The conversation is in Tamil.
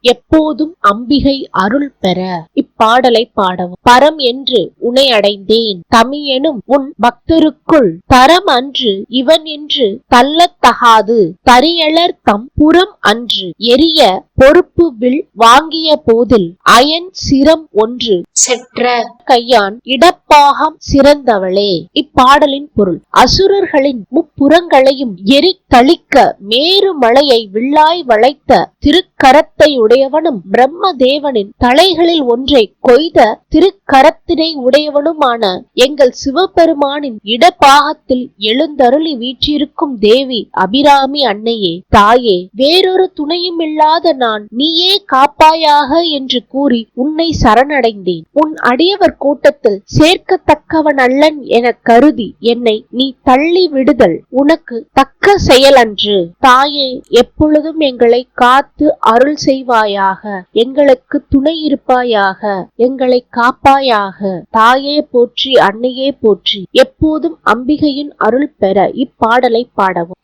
எப்போதும் அம்பிகை அருள் பெற இப்பாடலை பாடவும். பரம் என்று உனை அடைந்தேன். தமியெனும் உன் பக்தருக்குள் தரம் அன்று இவன் என்று தள்ளத்தகாது. தரியளர் தம் புறம் அன்று எரிய பொறுப்பு வில் வாங்கிய போதில் அயன் சிரம் ஒன்று. செற்ற. கையான் இடப்பாகம் சிறந்தவளே. இப்பாடலின் பொருள். அசுரர்களின் முப்புறங்களையும் எரி தளிக்க மேரு மலையை வில்லாய் வளைத்த திருக்கரத்தை உடையவனும் பிரம்ம தேவனின் தலைகளில் ஒன்றை கொய்த திருக்கரத்தினை உடையவனுமான எங்கள் சிவபெருமானின் இடப்பாகத்தில் எழுந்தருளி வீற்றிருக்கும் தேவி அபிராமி அன்னையே. தாயே வேறொரு துணையும் இல்லாத நான் நீயே காப்பாயாக என்று கூறி உன்னை சரணடைந்தேன். உன் அடியவர் கூட்டத்தில் சேர்க்கத்தக்கவன் அல்லன் என கருதி என்னை நீ தள்ளி விடுதல். உனக்கு தக்க செயலன்று. தாயே எப்பொழுதும் எங்களை காத்து அருள் செய்வாயாக. எங்களுக்கு துணை இருப்பாயாக. எங்களை காப்பாயாக. தாயே போற்றி அன்னையே போற்றி. எப்போதும் அம்பிகையின் அருள் பெற இப்பாடலை பாடவும்.